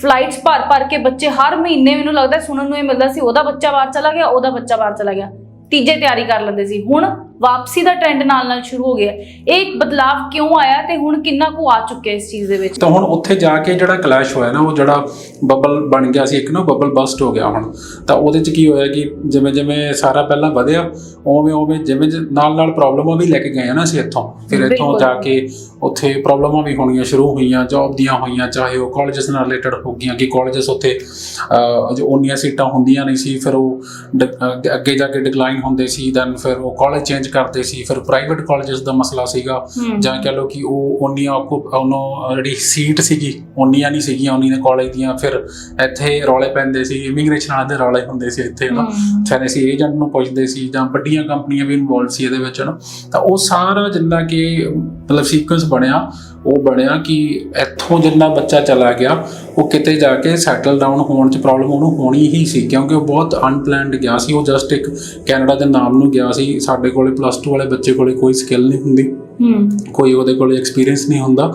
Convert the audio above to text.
Flights ਭਰ ਭਰ ਕੇ ਬੱਚੇ ਹਰ ਮਹੀਨੇ ਮੈਨੂੰ ਲੱਗਦਾ ਸੁਣਨ ਨੂੰ ਇਹ ਮਿਲਦਾ ਸੀ, ਉਹਦਾ ਬੱਚਾ ਬਾਹਰ ਚਲਾ ਗਿਆ, ਉਹਦਾ ਬੱਚਾ ਬਾਹਰ ਚਲਾ ਗਿਆ। ਤੀਜੇ ਤਿਆਰੀ ਕਰ ਲੈਂਦੇ ਸੀ। ਹੁਣ ਵਾਪਸੀ ਦਾ ਟ੍ਰੈਂਡ ਨਾਲ ਨਾਲ ਸ਼ੁਰੂ ਹੋ ਗਿਆ ਇਹ ਇੱਕ ਬਦਲਾਵ ਕਿਉਂ ਆਇਆ ਤੇ ਹੁਣ ਕਿੰਨਾ ਕੁ ਆ ਚੁੱਕਿਆ ਇਸ ਚੀਜ਼ ਦੇ ਵਿੱਚ? ਤਾਂ ਹੁਣ ਉੱਥੇ ਜਾ ਕੇ ਜਿਹੜਾ ਕਲੈਸ਼ ਹੋਇਆ ਨਾ ਉਹ ਜਿਹੜਾ ਬਬਲ ਬਣ ਗਿਆ ਸੀ ਇੱਕ ਨਾ ਬਬਲ ਬਸਟ ਹੋ ਗਿਆ ਹੁਣ। ਤਾਂ ਉਹਦੇ ਚ ਕੀ ਹੋਇਆ ਕਿ ਜਿਵੇਂ ਜਿਵੇਂ ਸਾਰਾ ਪਹਿਲਾਂ ਵਧਿਆ ਉਵੇਂ ਉਵੇਂ ਜਿਵੇਂ ਨਾਲ ਨਾਲ ਪ੍ਰੋਬਲਮਾਂ ਵੀ ਲੈ ਕੇ ਗਏ ਨਾ ਅਸੀਂ ਇੱਥੋਂ। ਫਿਰ ਇੱਥੋਂ। ਜਾ ਕੇ ਉੱਥੇ ਪ੍ਰੋਬਲਮਾਂ ਵੀ ਹੋਣੀਆਂ ਸ਼ੁਰੂ ਹੋਈਆਂ ਜੌਬ ਦੀਆਂ ਹੋਈਆਂ ਚਾਹੇ ਉਹ ਕਾਲਜਸ ਨਾਲ ਰਿਲੇਟਡ ਹੋ ਗਈਆਂ ਕਿ ਕਾਲਜਸ ਉੱਥੇ ਜੋ ਉਨੀਆਂ ਸੀਟਾਂ ਹੁੰਦੀਆਂ ਨਹੀਂ ਸੀ ਫਿਰ ਉਹ ਅੱਗੇ ਜਾ ਕੇ ਡਿਕਲਾਈਨ ਹੁੰਦੇ ਸੀ ਦੈਨ ਫਿਰ ਉਹ ਕਾਲਜ ਚੇਂਜ ਕਰਦੇ ਸੀ ਫਿਰ ਪ੍ਰਾਈਵੇਟ ਕਾਲਜਸ ਦਾ ਮਸਲਾ ਸੀਗਾ। ਜਾਂ ਕਹ ਲਓ ਕਿ ਉਹ ਉਨੀਆਂ ਉਹਨੂੰ ਉਹਨੂੰ ਜਿਹੜੀ ਸੀਟ ਸੀਗੀ ਉਨੀਆਂ ਨਹੀਂ ਸੀਗੀਆਂ ਉਨੀ ਦੇ ਕਾਲਜ ਦੀਆਂ ਫਿਰ ਇੱਥੇ ਰੌਲੇ ਪੈਂਦੇ ਸੀ ਇਮੀਗ੍ਰੇਸ਼ਨ ਵਾਲੇ ਦੇ ਰੌਲੇ ਹੁੰਦੇ ਸੀ ਇੱਥੇ ਨਾ ਅਸੀਂ ਏਜੰਟ ਨੂੰ ਪੁੱਛਦੇ ਸੀ ਜਾਂ ਵੱਡੀਆਂ ਕੰਪਨੀਆਂ ਵੀ ਇਨਵੋਲਵ ਸੀ ਇਹਦੇ ਵਿੱਚ ਨਾ ਤਾਂ ਉਹ ਸਾਰਾ ਜਿੰਨਾ ਕਿ ਮਤਲਬ ਸੀਕੁਐਂਸ ਬਣਿਆ ਉਹ ਬਣਿਆ ਕਿ ਇੱਥੋਂ ਜਿੰਨਾ ਬੱਚਾ ਚਲਾ ਗਿਆ ਉਹ ਕਿਤੇ ਜਾ ਕੇ ਸੈਟਲ ਡਾਊਨ ਹੋਣ 'ਚ ਪ੍ਰੋਬਲਮ ਉਹਨੂੰ ਹੋਣੀ ਹੀ ਸੀ ਕਿਉਂਕਿ ਉਹ ਬਹੁਤ ਅਨਪਲੈਨਡ ਗਿਆ ਸੀ। ਉਹ ਜਸਟ ਇੱਕ ਕੈਨੇਡਾ ਦੇ ਨਾਮ ਨੂੰ ਗਿਆ ਸੀ ਸਾਡੇ ਕੋਲੇ ਪਲੱਸ 2 ਵਾਲੇ ਬੱਚੇ ਕੋਲੇ ਕੋਈ ਸਕਿੱਲ ਨਹੀਂ ਹੁੰਦੀ। ਹਮ ਕੋਈ ਉਹਦੇ ਕੋਲ ਐਕਸਪੀਰੀਅੰਸ ਨਹੀਂ ਹੁੰਦਾ।